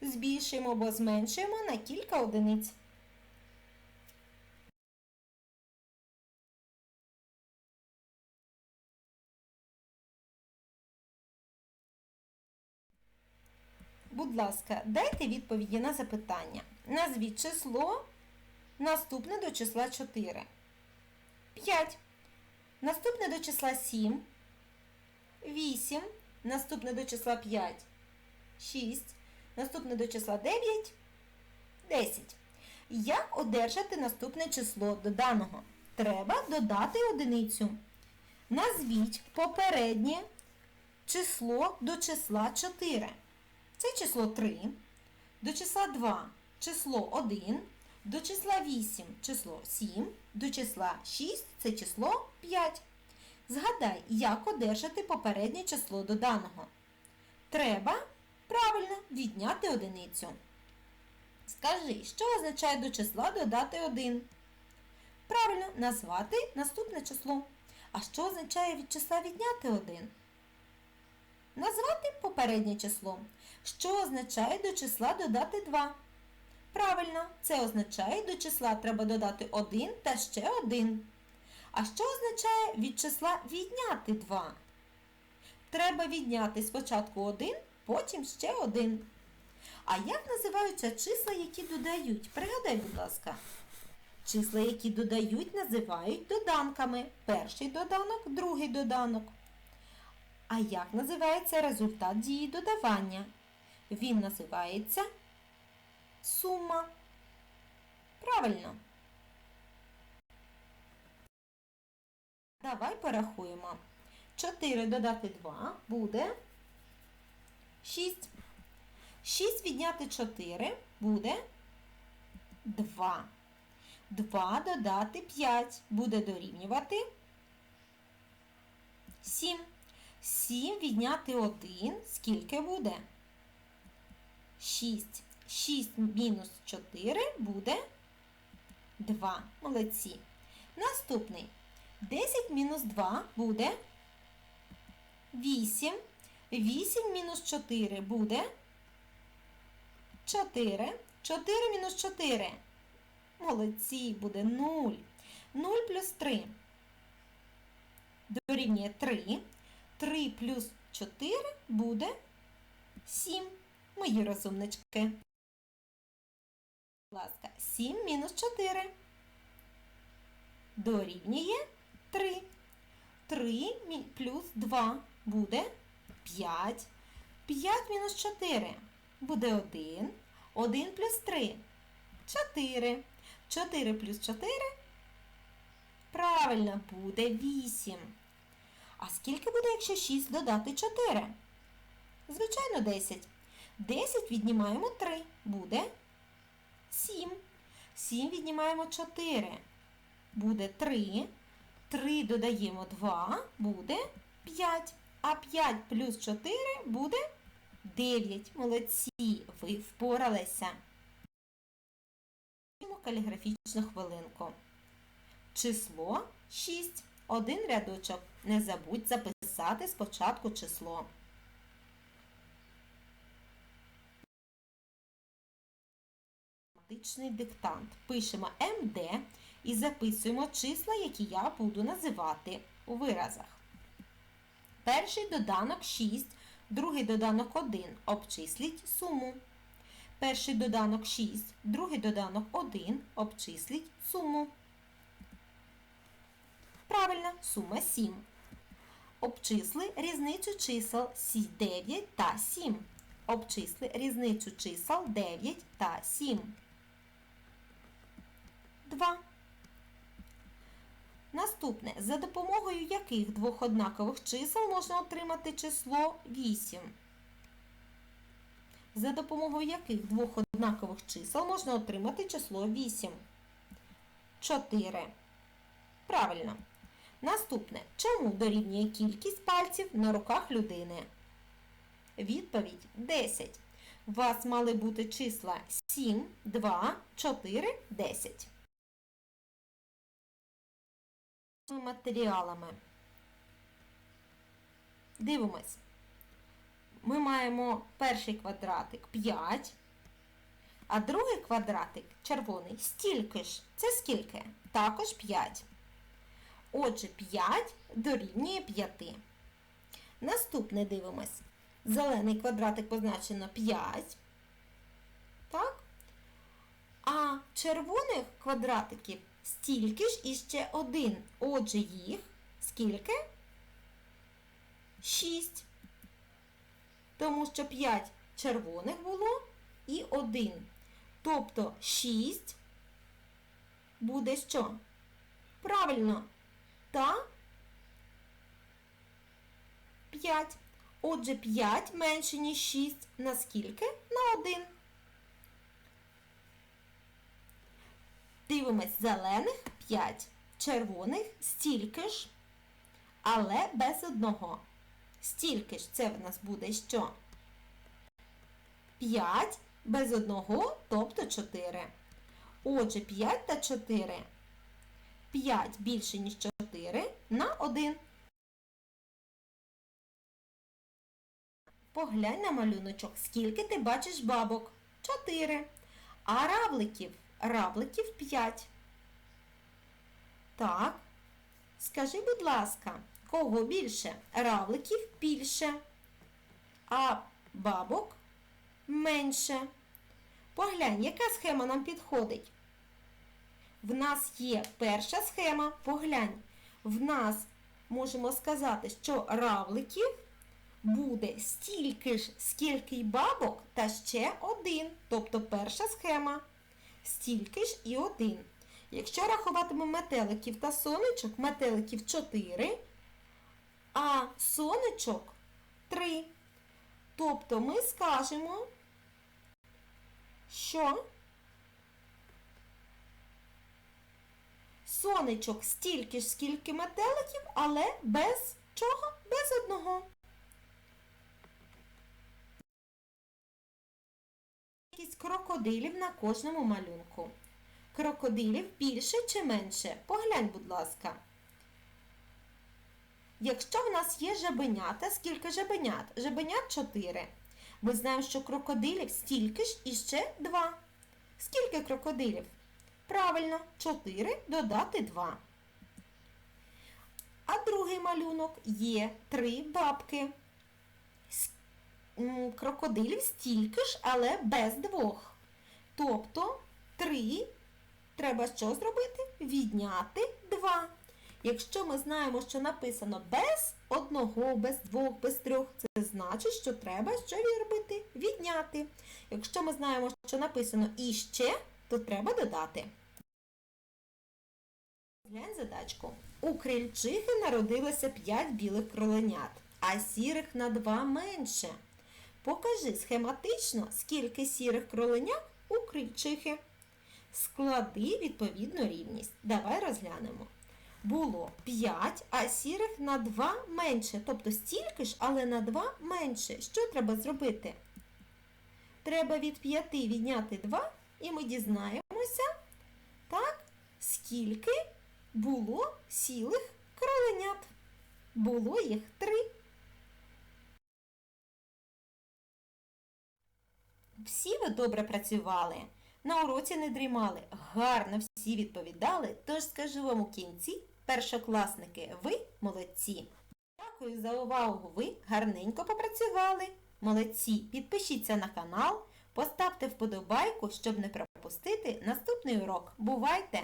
збільшуємо або зменшуємо на кілька одиниць. Будь ласка, дайте відповіді на запитання. Назвіть число наступне до числа 4. 5. Наступне до числа 7. 8. Наступне до числа 5. 6. Наступне до числа 9. 10. Як одержати наступне число до даного? Треба додати одиницю. Назвіть попереднє число до числа 4. Це число 3, до числа 2 число 1, до числа 8 число 7, до числа 6 це число 5. Згадай, як одержати попереднє число до даного. Треба правильно відняти одиницю. Скажи, що означає до числа додати 1? Правильно назвати наступне число. А що означає від числа відняти 1? Назвати попереднє число. Що означає до числа додати 2? Правильно, це означає до числа треба додати 1 та ще 1. А що означає від числа відняти 2? Треба відняти спочатку 1, потім ще 1. А як називаються числа, які додають? Пригадай, будь ласка. Числа, які додають, називають доданками. Перший доданок, другий доданок. А як називається результат дії додавання? Він називається сума. Правильно. Давай порахуємо. 4 додати 2 буде 6. 6 відняти 4 буде 2. 2 додати 5 буде дорівнювати 7. 7 відняти 1 скільки буде? 6. 6 мінус 4 буде 2. Молодці. Наступний. 10 мінус 2 буде 8. 8 мінус 4 буде 4. 4 мінус 4. Молодці, буде 0. 0 плюс 3. Дорівнює 3. 3 плюс 4 буде 7. Мої розумнички. Будь ласка, 7 мінус 4. Дорівнює 3. 3 плюс 2 буде 5. 5 мінус 4 буде 1. 1 плюс 3 4. 4 плюс 4 правильно буде 8. А скільки буде, якщо 6 додати 4? Звичайно, 10. 10 віднімаємо 3. Буде 7. 7 віднімаємо 4. Буде 3. 3 додаємо 2. Буде 5. А 5 плюс 4 буде 9. Молодці, ви впоралися. Каліграфічну хвилинку. Число 6. Один рядочок. Не забудь записати спочатку число. Математичний диктант. Пишемо МД і записуємо числа, які я буду називати у виразах. Перший доданок 6, другий доданок 1. Обчисліть суму. Перший доданок 6, другий доданок 1. Обчисліть суму. Правильно, сума 7. Обчисли різницю чисел 9 та 7. Обчисли різницю чисел 9 та 7. 2. Наступне. За допомогою яких двох однакових чисел можна отримати число 8? За допомогою яких двох однакових чисел можна отримати число 8? 4. Правильно. Наступне. Чому дорівнює кількість пальців на руках людини? Відповідь 10. У вас мали бути числа 7, 2, 4, 10. Матеріалами. Дивимось. Ми маємо перший квадратик 5, А другий квадратик червоний стільки ж. Це скільки? Також 5. Отже, 5 дорівнює 5. Наступне дивимось. Зелений квадратик позначено 5. Так? А червоних квадратиків стільки ж і ще один. Отже, їх скільки? 6. Тому що 5 червоних було і 1. Тобто 6 буде що? Правильно. Та 5. Отже, 5 менше, ніж 6. На скільки? На 1. Дивимось зелених 5, червоних стільки ж, але без одного. Стільки ж це в нас буде що? 5 без одного, тобто 4. Отже, 5 та 4. 5 більше, ніж 4 на 1. Поглянь на малюночок, скільки ти бачиш бабок? 4. А равликів? Равликів 5. Так. Скажи, будь ласка, кого більше? Равликів більше, а бабок менше. Поглянь, яка схема нам підходить? В нас є перша схема. Поглянь, в нас можемо сказати, що равликів буде стільки ж, скільки й бабок, та ще один. Тобто перша схема. Стільки ж і один. Якщо рахуватимемо метеликів та сонечок, метеликів 4, а сонечок 3. Тобто ми скажемо, що сонечок стільки ж, скільки метеликів, але без чого? Без одного. Кількість крокодилів на кожному малюнку. Крокодилів більше чи менше? Поглянь, будь ласка. Якщо в нас є жабенята, скільки жабенят? Жабенят 4. Ми знаємо, що крокодилів стільки ж і ще 2. Скільки крокодилів? Правильно, 4 додати 2. А другий малюнок є 3 бабки. Крокодилів стільки ж, але без двох. Тобто 3 треба що зробити? Відняти 2. Якщо ми знаємо, що написано без одного, без двох, без трьох, це значить, що треба що робити? Відняти. Якщо ми знаємо, що написано іще, то треба додати. Глянь задачку. У крильчихи народилося 5 білих кроленят, а сірих на 2 менше. Покажи схематично, скільки сірих кроленят у крильчихи. Склади відповідну рівність. Давай розглянемо. Було 5, а сірих на 2 менше. Тобто стільки ж, але на 2 менше. Що треба зробити? Треба від 5 відняти 2, і ми дізнаємося, так, скільки було сілих кроленят. Було їх 3. Всі ви добре працювали. На уроці не дрімали, гарно всі відповідали, тож скажу вам у кінці, першокласники, ви молодці. Дякую за увагу, ви гарненько попрацювали. Молодці, підпишіться на канал, поставте вподобайку, щоб не пропустити наступний урок. Бувайте!